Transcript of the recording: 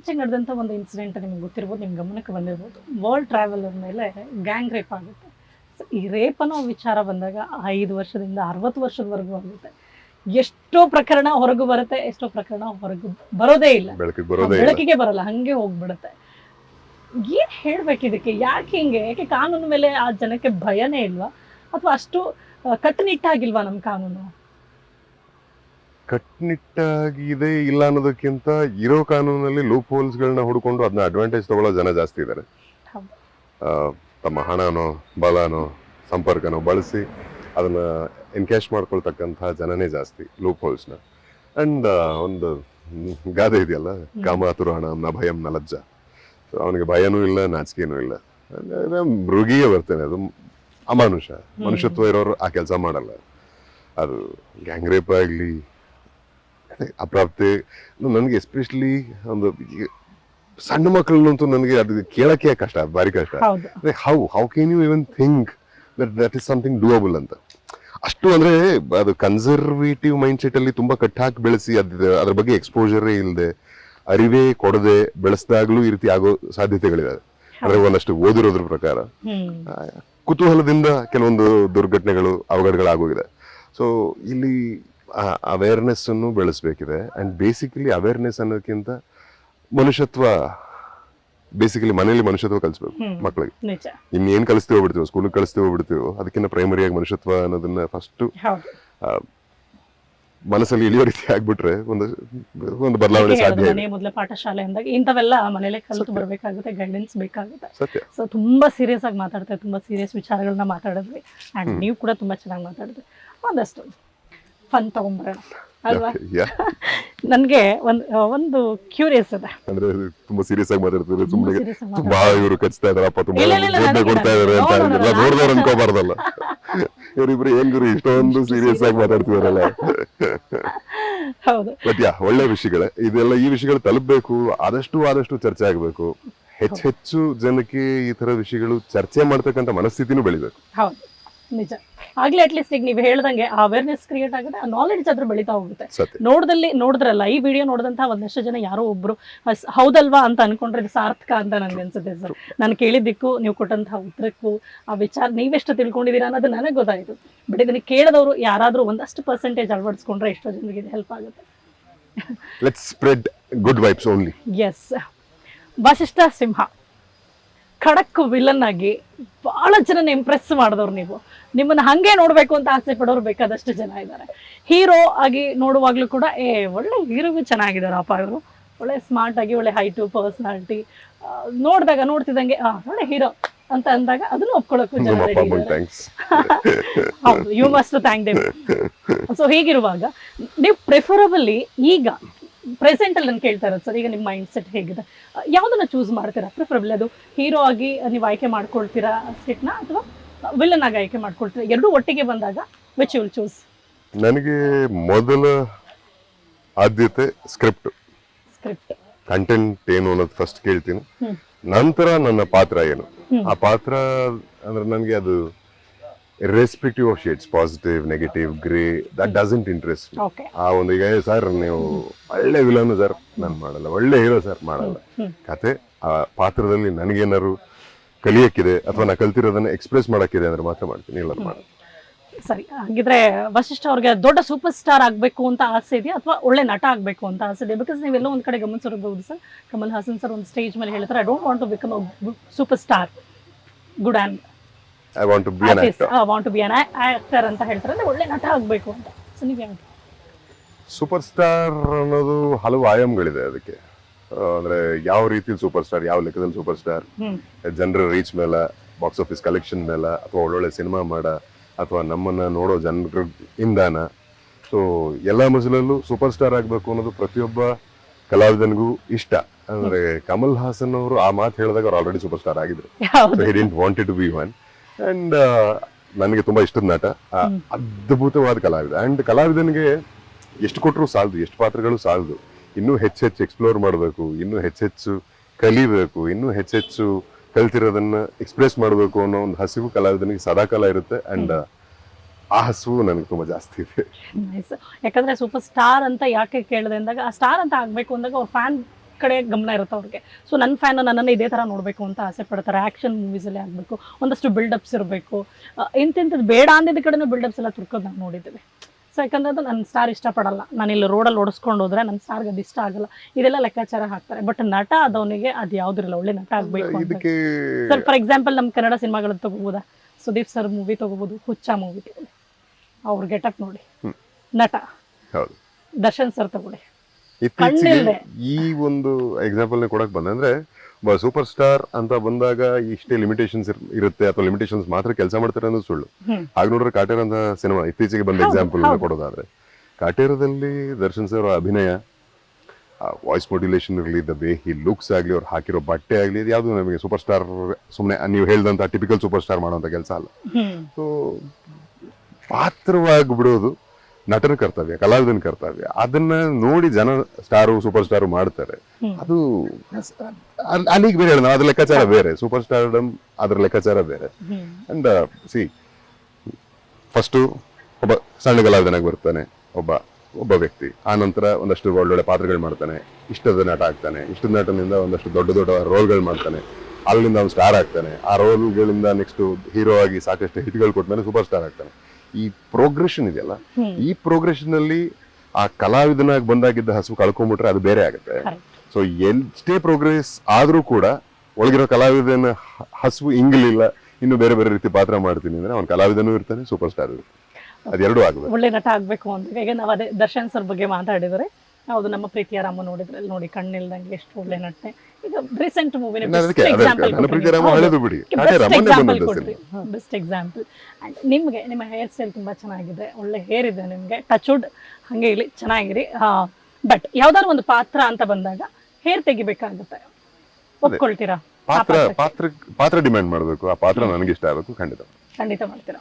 ಇತ್ತೀಚೆಗೆ ನಡೆದಂಥ ಒಂದು ಇನ್ಸಿಡೆಂಟ್ ನಿಮ್ಗೆ ಗೊತ್ತಿರ್ಬೋದು ನಿಮ್ಮ ಗಮನಕ್ಕೆ ಬಂದಿರ್ಬೋದು. ವರ್ಲ್ಡ್ ಟ್ರಾವೆಲರ್ ಮೇಲೆ ಗ್ಯಾಂಗ್ ರೇಪ್ ಆಗುತ್ತೆ. ಈ ರೇಪ್ ಅನ್ನೋ ವಿಚಾರ ಬಂದಾಗ ಐದು ವರ್ಷದಿಂದ ಅರವತ್ತು ವರ್ಷದವರೆಗೂ ಆಗುತ್ತೆ. ಎಷ್ಟೋ ಪ್ರಕರಣ ಹೊರಗು ಬರುತ್ತೆ ಎಷ್ಟೋ ಪ್ರಕರಣ ಹೊರಗು ಬರೋದೇ ಇಲ್ಲ. ಬೆಳಕಿಗೆ ಬರಲ್ಲ ಹಂಗೆ ಹೋಗ್ಬಿಡುತ್ತೆ. ಏನ್ ಹೇಳ್ಬೇಕು ಇದಕ್ಕೆ? ಯಾಕೆ ಹಿಂಗೆ? ಯಾಕೆ ಕಾನೂನು ಮೇಲೆ ಆ ಜನಕ್ಕೆ ಭಯನೇ ಇಲ್ವಾ? ಅಥವಾ ಅಷ್ಟು ಕಟ್ಟುನಿಟ್ಟಾಗಿಲ್ವಾ ನಮ್ಮ ಕಾನೂನು? ಕಟ್ನಿಟ್ಟಾಗಿ ಇದೆ ಇಲ್ಲ ಅನ್ನೋದಕ್ಕಿಂತ ಇರೋ ಕಾನೂನಲ್ಲಿ ಲೂಪ್ ಹೋಲ್ಸ್ಗಳನ್ನ ಹುಡ್ಕೊಂಡು ಅದನ್ನ ಅಡ್ವಾಂಟೇಜ್ ತಗೊಳ್ಳೋ ಜನ ಜಾಸ್ತಿ ಇದ್ದಾರೆ ತಮ್ಮ ಹಣನೋ ಬಲನೋ ಸಂಪರ್ಕನೋ ಬಳಸಿ ಅದನ್ನ ಎನ್ಕ್ಯಾಶ್ ಮಾಡ್ಕೊಳ್ತಕ್ಕಂತಹ ಜನನೇ ಜಾಸ್ತಿ ಲೂಪ್ ಹೋಲ್ಸ್ನ ಅಂಡ್ ಒಂದು ಗಾದೆ ಇದೆಯಲ್ಲ ಕಾಮಾತುರ ಹಣ ನ ಭಯಂ ನ ಲಜ್ಜ. ಸೊ ಅವನಿಗೆ ಭಯನೂ ಇಲ್ಲ ನಾಚಿಕೆನೂ ಇಲ್ಲ. ಮೃಗಿಯೇ ಮೃಗೀಯ ಬರ್ತೇನೆ ಅದು. ಅಮಾನುಷ. ಮನುಷ್ಯತ್ವ ಇರೋರು ಆ ಕೆಲಸ ಮಾಡಲ್ಲ. ಅದು ಗ್ಯಾಂಗ್ರೇಪ್ ಆಗಲಿ ಅಪ್ರಾಪ್ತೆ ನನಗೆ ಎಸ್ಪೆಷಲಿ ಒಂದು ಸಣ್ಣ ಮಕ್ಕಳನ್ನಂತೂ ನನಗೆ ಅದು ಕೇಳಕ್ಕೆ ಕಷ್ಟ ಭಾರಿ ಕಷ್ಟ. How how can you even think that that is something doable ಅಂತ? ಅಷ್ಟು ಅಂದ್ರೆ ಅದು ಕನ್ಸರ್ವೇಟಿವ್ ಮೈಂಡ್ ಸೆಟ್ ಅಲ್ಲಿ ತುಂಬಾ ಕಟ್ಟಾಕಿ ಬೆಳೆಸಿ ಅದ ಅದ್ರ ಬಗ್ಗೆ ಎಕ್ಸ್ಪೋಜರೇ ಇಲ್ಲದೆ ಅರಿವೇ ಕೊಡದೆ ಬೆಳೆಸ್ದಾಗ್ಲೂ ಈ ರೀತಿ ಆಗೋ ಸಾಧ್ಯತೆಗಳಿದಾವೆ ಅಂದ್ರೆ ಒಂದಷ್ಟು ಓದಿರೋದ್ರ ಪ್ರಕಾರ. ಕುತೂಹಲದಿಂದ ಕೆಲವೊಂದು ದುರ್ಘಟನೆಗಳು ಅವಘಡಗಳಾಗೋಗಿದೆ. ಸೊ ಇಲ್ಲಿ ಅವೇರ್ನೆಸ್ ಅನ್ನು ಬೆಳೆಸಬೇಕಿದೆ. ಅಂಡ್ ಬೇಸಿಕಲಿ ಅವೇರ್ನೆಸ್ ಅನ್ನೋದಕ್ಕಿಂತ ಮನುಷ್ಯತ್ವ ಬೇಸಿಕಲಿ ಮನೇಲಿ ಮನುಷ್ಯತ್ವ ಕಲಿಸ್ಬೇಕು. ಮಕ್ಕಳಿಗೆ ನಿಜ. ಕಲಿಸ್ತೀವಿ ಹೋಗ್ಬಿಡ್ತೀವಿ ಬಿಡ್ತೀವೋ ಸ್ಕೂಲಿಗೆ ಕಲಿಸ್ತೀವಿ ಹೋಗ್ಬಿಡ್ತೀವಿ ಅದಕ್ಕಿಂತ ಪ್ರೈಮರಿಯಾಗಿ ಮನುಷ್ಯತ್ವ ಅನ್ನೋದನ್ನ ಫಸ್ಟ್ ಮನಸ್ಸಲ್ಲಿ ಇಳಿಯೋ ರೀತಿ ಆಗ್ಬಿಟ್ರೆ ಒಂದು ಒಂದು ಬದಲಾವಣೆ ಸಾಧ್ಯ ಮನೆ ಮೊದಲ ಪಾಠಶಾಲೆ ಅಂದಾಗ ಇಂಥವೆಲ್ಲ ಮನೇಲೆ ಕಲಿತು ಬರಬೇಕಾಗುತ್ತೆ ಗೈಡೆನ್ಸ್ ಬೇಕಾಗುತ್ತೆ. ಸೊ ತುಂಬಾ ಸೀರಿಯಸ್ ಆಗಿ ಮಾತಾಡ್ತಾರೆ ತುಂಬಾ ಸೀರಿಯಸ್ ವಿಚಾರಗಳನ್ನ ಮಾತಾಡಿದ್ವಿ. ಅಂಡ್ ನೀವು ಕೂಡ ತುಂಬಾ ಚೆನ್ನಾಗಿ ಮಾತಾಡಿದ್ರಿ. ಒಂದಷ್ಟು. ಫನ್ ತಗೊಂಬರೋಣ ಅಲ್ವಾ? ನನಗೆ ಒಂದು ಒಂದು ಕ್ಯೂರಿಯಸ್ ಇದೆ. ಅಂದ್ರೆ ತುಂಬಾ ಸೀರಿಯಸ್ ಆಗಿ ಮಾತಾಡ್ತಿದ್ರು ಸುಮ್ಮನೆ ತುಂಬಾ ಇವರು ಕಚ್ತಾ ತುಂಬಾ ಇಲ್ಲ, ಬೋಧನೆ ನನಗೆ ಕೊಡ್ತಾ ಇದಾರೆ ಅಂತ ಎಲ್ಲ. ನೋಡಿದವ್ರು ಅನ್ಕೋಬಾರ್ದಲ್ಲ. ಇವರಿಬ್ರು ಏನ್ ಗುರು ಇಷ್ಟೊಂದು ಸೀರಿಯಸ್ ಆಗಿ ಮಾತಾಡ್ತಿದಾರಲ್ಲ. ಹೌದು. ಬಟ್ ಯಾ ಒಳ್ಳೆ ವಿಷಯಗಳೇ. ಇದೆಲ್ಲ ಈ ವಿಷಯಗಳು ತಲುಪಬೇಕು ಆದಷ್ಟು ಆದಷ್ಟು ಚರ್ಚೆ ಆಗ್ಬೇಕು. ಹೆಚ್ಚೆಚ್ಚು ಹೆಚ್ಚು ಜನಕ್ಕೆ ಈ ತರ ವಿಷಯಗಳು ಚರ್ಚೆ ಮಾಡ್ತಕ್ಕಂಥ ಮನಸ್ಥಿತಿನೂ ಬೆಳಿಬೇಕು. ಹೌದು. ನಿಜ. ಆಗ್ಲೇ ಅಟ್ಲೀಸ್ಟ್ ಈಗ ನೀವು ಹೇಳ್ದಂಗೆ ಆ ಅವೇರ್ನೆಸ್ ಕ್ರಿಯೇಟ್ ಆಗುತ್ತೆ ಆ ನಾಲೆಡ್ಜ್ ಅದ್ರ ಬೆಳೀತಾ ಹೋಗುತ್ತೆ. ನೋಡ್ದಲ್ಲಿ ನೋಡಿದ್ರಲ್ಲ ಈ ವಿಡಿಯೋ ನೋಡಿದಂತಹ ಒಂದಷ್ಟು ಜನ ಯಾರೋ ಒಬ್ರು ಹೌದಲ್ವಾ ಅಂತ ಅನ್ಕೊಂಡ್ರೆ ಇದು ಸಾರ್ಥಕ ಅಂತ ನನ್ಗೆ ಅನ್ಸುತ್ತೆ ಸರ್. ನಾನು ಕೇಳಿದ್ದಕ್ಕೂ ನೀವು ಕೊಟ್ಟಂತಹ ಉತ್ತರಕ್ಕೂ ಆ ವಿಚಾರ ನೀವೆಷ್ಟು ತಿಳ್ಕೊಂಡಿದ್ದೀರಾ ಅನ್ನೋದು ನನಗೆ ಗೊತ್ತಾಯಿತು. ಬಟ್ ಇದನ್ನ ಕೇಳಿದವರು ಯಾರಾದರೂ ಒಂದಷ್ಟು ಪರ್ಸೆಂಟೇಜ್ ಅಳವಡಿಸ್ಕೊಂಡ್ರೆ ಎಷ್ಟೋ ಜನರಿಗೆ ಇದು ಹೆಲ್ಪ್ ಆಗುತ್ತೆ. Let's spread good vibes only S Vashishta Simha. ಖಡಕ್ ವಿಲನ್ ಆಗಿ ಬಹಳ ಜನನ ಇಂಪ್ರೆಸ್ ಮಾಡಿದವ್ರು ನೀವು. ನಿಮ್ಮನ್ನ ಹಂಗೆ ನೋಡ್ಬೇಕು ಅಂತ ಆಸೆ ಪಡೋರು ಬೇಕಾದಷ್ಟು ಜನ ಇದ್ದಾರೆ. ಹೀರೋ ಆಗಿ ನೋಡುವಾಗ್ಲೂ ಕೂಡ ಏ ಒಳ್ಳೆ ಹೀರೋಗೂ ಚೆನ್ನಾಗಿದಾರಪ್ಪ ಇವರು ಒಳ್ಳೆ ಸ್ಮಾರ್ಟ್ ಆಗಿ ಒಳ್ಳೆ ಹೈಟು ಪರ್ಸನಾಲಿಟಿ ನೋಡಿದಾಗ ನೋಡ್ತಿದಂಗೆ ಒಳ್ಳೆ ಹೀರೋ ಅಂತ ಅಂದಾಗ ಅದನ್ನು ಒಪ್ಕೊಳ್ಳೋಕ್ಕೂ ಜನ ಅಪ್ಪ. ಹೌದು you must thank them so ಹೀಗಿರುವಾಗ ನೀವು ಪ್ರಿಫರಬಲಿ ಈಗ ಪ್ರೆಸೆಂಟ್ ಅಲ್ಲಿ ನಾನು ಕೇಳ್ತಾ ಇರೋದು ಸರ್ ಈಗ ನಿಮ್ಮ ಮೈಂಡ್ ಸೆಟ್ ಹೇಗಿದೆ ಯಾವುದನ್ನ ಚೂಸ್ ಮಾಡ್ತೀರಾ? ಪ್ರಿಫರಬಲಿ ಅದು ಹೀರೋ ಆಗಿ ನೀವು ಆಯ್ಕೆ ಮಾಡ್ಕೊಳ್ತೀರಾ ಸೆಟ್ನ ಅಥವಾ ವಿಲನ್ ಆಗಿ ಆಯ್ಕೆ ಮಾಡ್ಕೊಳ್ತೀರಾ? ಎರಡೂ ಒಟ್ಟಿಗೆ ಬಂದಾಗ ವಿಚ್ ವಿಲ್ ಚೂಸ್ ನನಗೆ ಮೊದಲ ಆದ್ಯತೆ ಸ್ಕ್ರಿಪ್ಟ್ ಸ್ಕ್ರಿಪ್ಟ್ ಕಂಟೆಂಟ್ ಏನು ಅನ್ನೋದು ಫಸ್ಟ್ ಕೇಳ್ತೀನಿ. ನಂತರ ನನ್ನ ಪಾತ್ರ ಏನು? ಆ ಪಾತ್ರ ಅಂದ್ರೆ ನನಗೆ ಅದು respective of shades positive negative grey that doesn't interest ಆ ಒಂದು ಈಗ ಸರ್ ನೀವು ಒಳ್ಳೆ ವಿಲನ್ ಸರ್ ನಾನು ಮಾಡಲ್ಲ. ಒಳ್ಳೆ ಹೀರೋ ಸರ್ ಮಾಡಲ್ಲ. ಕತೆ ಆ ಪಾತ್ರದಲ್ಲಿ ನನಗೇನಾದ್ರು ಕಲಿಯಕ್ಕಿದೆ ಅಥವಾ ನಾ ಕಲ್ತಿರೋದನ್ನ ಎಕ್ಸ್ಪ್ರೆಸ್ ಮಾಡಕ್ಕಿದೆ ಅಂದ್ರೆ ಮಾತ್ರ ಮಾಡ್ತೀನಿ. ಇಲ್ಲ ಮಾಡಲ್ಲ. ಸರಿ ಹಾಗಿದ್ರೆ ವಶಿಷ್ಠ ಅವ್ರಿಗೆ ದೊಡ್ಡ ಸೂಪರ್ ಸ್ಟಾರ್ ಆಗಬೇಕು ಅಂತ ಆಸೆ ಇದೆಯಾ ಅಥವಾ ಒಳ್ಳೆ ನಟ ಆಗಬೇಕು ಅಂತ ಆಸೆ ಇದೆ ಬಿಕಾಸ್ ನೀವೆಲ್ಲ ಒಂದ್ ಕಡೆ ಗಮನಿಸಿರ್ಬೋದು ಸರ್ ಕಮಲ್ ಹಾಸನ್ ಸರ್ ಒಂದು ಸ್ಟೇಜ್ ಮೇಲೆ ಹೇಳ್ತಾರೆ I don't want to become a super star good and I want to be an actor I want to be an actor ಅಂತ ಹೇಳ್ತಾರೆ. ಅಂದ್ರೆ ಒಳ್ಳೆ ನಟ ಆಗಬೇಕು ಅಂತ. ಸೊ ನೀವು ಸೂಪರ್ ಸ್ಟಾರ್ ಅನ್ನೋದು ಹಲವು ಆಯಾಮಗಳಿದೆ ಅದಕ್ಕೆ. ಅಂದ್ರೆ ಯಾವ ರೀತಿ ಸೂಪರ್ ಸ್ಟಾರ್ ಯಾವ ಲೆಕ್ಕದಲ್ಲಿ ಸೂಪರ್ ಸ್ಟಾರ್ ಜನರ ರೀಚ್ ಮೇಲೆ ಬಾಕ್ಸ್ ಆಫೀಸ್ ಕಲೆಕ್ಷನ್ ಮೇಲೆ ಅಥವಾ ಒಳ್ಳೊಳ್ಳೆ ಸಿನಿಮಾ ಮಾಡ ಅಥವಾ ನಮ್ಮನ್ನ ನೋಡೋ ಜನರ ಇಂದಾನ. ಸೊ ಎಲ್ಲ ಮಜಲಲ್ಲೂ ಸೂಪರ್ ಸ್ಟಾರ್ ಆಗಬೇಕು ಅನ್ನೋದು ಪ್ರತಿಯೊಬ್ಬ ಕಲಾವಿದನಿಗೂ ಇಷ್ಟ. ಅಂದ್ರೆ ಕಮಲ್ ಹಾಸನ್ ಅವರು ಆ ಮಾತು ಹೇಳಿದಾಗ ಅವ್ರು ಆಲ್ರೆಡಿ ಸೂಪರ್ ಸ್ಟಾರ್ ಆಗಿದ್ರು he didn't wanted to be one and ನನಗೆ ತುಂಬಾ ಇಷ್ಟದ ನಟ. ಅದ್ಭುತವಾದ ಕಲಾವಿದ. ಆ್ಯಂಡ್ ಕಲಾವಿದನಿಗೆ ಎಷ್ಟು ಕೊಟ್ಟರು ಸಾಲದು ಎಷ್ಟು ಪಾತ್ರಗಳು ಸಾಲದು. ಇನ್ನೂ ಹೆಚ್ಚು ಹೆಚ್ಚು ಎಕ್ಸ್ಪ್ಲೋರ್ ಮಾಡಬೇಕು ಇನ್ನೂ ಹೆಚ್ಚೆಚ್ಚು ಕಲಿಬೇಕು ಇನ್ನೂ ಹೆಚ್ಚೆಚ್ಚು ಕಲ್ತಿರೋದನ್ನ ಎಕ್ಸ್ಪ್ರೆಸ್ ಮಾಡಬೇಕು ಅನ್ನೋ ಒಂದು ಹಸಿವು ಕಲಾವಿದನಿಗೆ ಸದಾಕಾಲ ಇರುತ್ತೆ. ಅಂಡ್ ಆ ಹಸಿವು ನನಗೆ ತುಂಬಾ ಜಾಸ್ತಿ ಇದೆ. ಯಾಕಂದ್ರೆ ಸೂಪರ್ ಸ್ಟಾರ್ ಅಂತ ಯಾಕೆ ಕೇಳಿದೆ ಅಂದಾಗ ಆ ಸ್ಟಾರ್ ಅಂತ ಆಗ್ಬೇಕು ಅಂದಾಗ ಅವ್ರ ಫ್ಯಾನ್ ಕಡೆ ಗಮನ ಇರುತ್ತೆ ಅವ್ರಿಗೆ. ಸೊ ನನ್ನ ಫ್ಯಾನ್ ನನ್ನನ್ನು ಇದೇ ಥರ ನೋಡಬೇಕು ಅಂತ ಆಸೆ ಪಡ್ತಾರೆ. ಆ್ಯಕ್ಷನ್ ಮೂವೀಸಲ್ಲಿ ಆಗಬೇಕು. ಒಂದಷ್ಟು ಬಿಲ್ಡಪ್ಸ್ ಇರಬೇಕು. ಇಂತಿಂಥದ್ದು ಬೇಡ ಅಂದಿದ್ದ ಕಡೆನೂ ಬಿಲ್ಡಪ್ಸ್ ಎಲ್ಲ ತುರ್ಕೋದು ನಾವು ನೋಡಿದ್ದೀವಿ. ಸೊ ಯಾಕಂದ್ರೆ ಅದು ನನ್ನ ಸ್ಟಾರ್ ಇಷ್ಟಪಡಲ್ಲ. ನಾನು ಇಲ್ಲಿ ರೋಡಲ್ಲಿ ಓಡಿಸ್ಕೊಂಡು ಹೋದ್ರೆ ನನ್ನ ಸ್ಟಾರ್ಗೆ ಅದು ಇಷ್ಟ ಆಗಲ್ಲ. ಇದೆಲ್ಲ ಲೆಕ್ಕಾಚಾರ ಹಾಕ್ತಾರೆ. ಬಟ್ ನಟ ಅದವನಿಗೆ ಅದು ಯಾವುದಿರಲ್ಲ ಒಳ್ಳೆ ನಟ ಆಗಬೇಕು ಸರ್ ಫಾರ್ ಎಕ್ಸಾಂಪಲ್ ನಮ್ಮ ಕನ್ನಡ ಸಿನಿಮಾಗಳನ್ನ ತಗೋಬೋದಾ ಸುದೀಪ್ ಸರ್ ಮೂವಿ ತಗೋಬೋದು ಹುಚ್ಚ ಮೂವಿ ತಗೊಳ್ಳಿ ಅವ್ರ ಗೆಟಪ್ ನೋಡಿ. ನಟ. ದರ್ಶನ್ ಸರ್ ತಗೊಳ್ಳಿ. ಇತ್ತೀಚೆಗೆ ಈ ಒಂದು ಎಕ್ಸಾಂಪಲ್ ಕೊಡಕ್ ಬಂದೆ. ಅಂದ್ರೆ ಸೂಪರ್ ಸ್ಟಾರ್ ಅಂತ ಬಂದಾಗ ಇಷ್ಟೇ ಲಿಮಿಟೇಷನ್ಸ್ ಇರುತ್ತೆ ಅಥವಾ ಲಿಮಿಟೇಷನ್ಸ್ ಮಾತ್ರ ಕೆಲಸ ಮಾಡ್ತಾರೆ ಅನ್ನೋದು ಸುಳ್ಳು. ಹಾಗೆ ನೋಡ್ರೆ ಕಾಟೇರ್ ಅಂತ ಸಿನಿಮಾ ಇತ್ತೀಚೆಗೆ ಬಂದ ಎಕ್ಸಾಂಪಲ್. ಕೊಡೋದಾದ್ರೆ. ಕಾಟೇರದಲ್ಲಿ ದರ್ಶನ್ ಸರ್ ಅಭಿನಯ ವಾಯ್ಸ್ ಮಾಡ್ಯುಲೇಷನ್ ಇರಲಿ ದ ವೇ ಹಿ ಲುಕ್ಸ್ ಆಗಲಿ ಅವ್ರು ಹಾಕಿರೋ ಬಟ್ಟೆ ಆಗಲಿ ಇದು ಯಾವುದು ನಮಗೆ ಸೂಪರ್ ಸ್ಟಾರ್ ಸುಮ್ಮನೆ ನೀವು ಹೇಳ್ದಂತ ಟಿಪಿಕಲ್ ಸೂಪರ್ ಸ್ಟಾರ್ ಮಾಡೋಂಥ ಕೆಲಸ ಅಲ್ಲ. ಸೊ ಪಾತ್ರವಾಗಿ ಬಿಡೋದು ನಟನ ಕರ್ತವ್ಯ ಕಲಾವಿದನ ಕರ್ತವ್ಯ. ಅದನ್ನ ನೋಡಿ ಜನ ಸ್ಟಾರು ಸೂಪರ್ ಸ್ಟಾರು ಮಾಡ್ತಾರೆ. ಅದು ಅಲ್- ಅಲ್ಲಿಗೆ ಬೇರೆ ಹೇಳೋಣ ಅದ್ರ ಲೆಕ್ಕಾಚಾರ ಬೇರೆ. ಸೂಪರ್ ಸ್ಟಾರ್ ಅದ್ರ ಲೆಕ್ಕಾಚಾರ ಬೇರೆ. ಅಂಡ್ ಸಿ ಫಸ್ಟು ಒಬ್ಬ ಸಣ್ಣ ಕಲಾವಿದನಾಗಿ ಬರ್ತಾನೆ. ಒಬ್ಬ ಒಬ್ಬ ವ್ಯಕ್ತಿ. ಆ ನಂತರ ಒಂದಷ್ಟು ಒಳ್ಳೊಳ್ಳೆ ಪಾತ್ರಗಳು ಮಾಡ್ತಾನೆ. ಇಷ್ಟದ ನಟ ಆಗ್ತಾನೆ. ಇಷ್ಟದ ನಟನಿಂದ ಒಂದಷ್ಟು ದೊಡ್ಡ ದೊಡ್ಡ ರೋಲ್ಗಳು ಮಾಡ್ತಾನೆ. ಅಲ್ಲಿಂದ ಅವ್ನು ಸ್ಟಾರ್ ಆಗ್ತಾನೆ. ಆ ರೋಲ್ಗಳಿಂದ ನೆಕ್ಸ್ಟ್ ಹೀರೋ ಆಗಿ ಸಾಕಷ್ಟು ಹಿಟ್ಗಳು ಕೊಟ್ಮೇಲೆ ಸೂಪರ್ ಸ್ಟಾರ್ ಆಗ್ತಾನೆ. ಈ ಪ್ರೋಗ್ರೆಷನ್ ಇದೆಯಲ್ಲ ಈ ಪ್ರೋಗ್ರೆಷನ್ ಅಲ್ಲಿ ಆ ಕಲಾವಿದನಾಗಿ ಬಂದಾಗಿದ್ದ ಹಸು ಕಳ್ಕೊಂಡ್ಬಿಟ್ರೆ ಅದು ಬೇರೆ ಆಗುತ್ತೆ. ಸೊ ಎಷ್ಟೇ ಪ್ರೋಗ್ರೆಸ್ ಆದ್ರೂ ಕೂಡ ಒಳಗಿರೋ ಕಲಾವಿದನ ಹಸು ಹಸುವು ಇಂಗ್ಲಿಲ್ಲ ಇನ್ನು ಬೇರೆ ಬೇರೆ ರೀತಿ ಪಾತ್ರ ಮಾಡ್ತೀನಿ ಅಂದ್ರೆ ಅವ್ನ ಕಲಾವಿದನೂ ಇರ್ತಾನೆ ಸೂಪರ್ ಸ್ಟಾರ್ ಇರ್ತಾನೆ ಅದೆರಡೂ ಆಗಬೇಕು ಒಳ್ಳೆ ನಟ ಆಗ್ಬೇಕು ಅಂತ. ಈಗ ನಾವು ಅದೇ ದರ್ಶನ್ ಸರ್ ಬಗ್ಗೆ ಮಾತಾಡಿದ್ರೆ ಹೌದು ನಮ್ಮ ಪ್ರೀತಿಯ ರಾಮ ನೋಡಿದ್ರೆ ಅಲ್ಲಿ ನೋಡಿ ಕಣ್ಣಿಲ್ದಂಗೆ ಎಷ್ಟು ಒಳ್ಳೆ ನಟನೆ. ಈಗ ರೀಸೆಂಟ್ ಮೂವಿನ ಬೆಸ್ಟ್ ಎಕ್ಸಾಂಪಲ್ ಕೊಟ್ರಿ ಬೆಸ್ಟ್ ಎಕ್ಸಾಂಪಲ್ ಅಂಡ್ ನಿಮ್ಗೆ ನಿಮ್ಮ ಹೇರ್ ಸ್ಟೈಲ್ ತುಂಬಾ ಚೆನ್ನಾಗಿದೆ. ಒಳ್ಳೆ ಹೇರ್ ಇದೆ ನಿಮ್ಗೆ. ಟಚ್ವುಡ್ ಹಂಗೆ ಇಲ್ಲಿ ಚೆನ್ನಾಗಿರಿ. ಬಟ್ ಯಾವ್ದಾದ್ರು ಒಂದು ಪಾತ್ರ ಅಂತ ಬಂದಾಗ ಹೇರ್ ತೆಗಿಬೇಕಾಗುತ್ತೆ. ಒಪ್ಕೊಳ್ತೀರಾ? ಪಾತ್ರ. ಪಾತ್ರ ಪಾತ್ರ ಡಿಮ್ಯಾಂಡ್ ಮಾಡಬೇಕು. ಆ ಪಾತ್ರ ನನಗೆ ಇಷ್ಟ ಆಗಬೇಕು ಖಂಡಿತ. ಖಂಡಿತ ಮಾಡ್ತೀರಾ?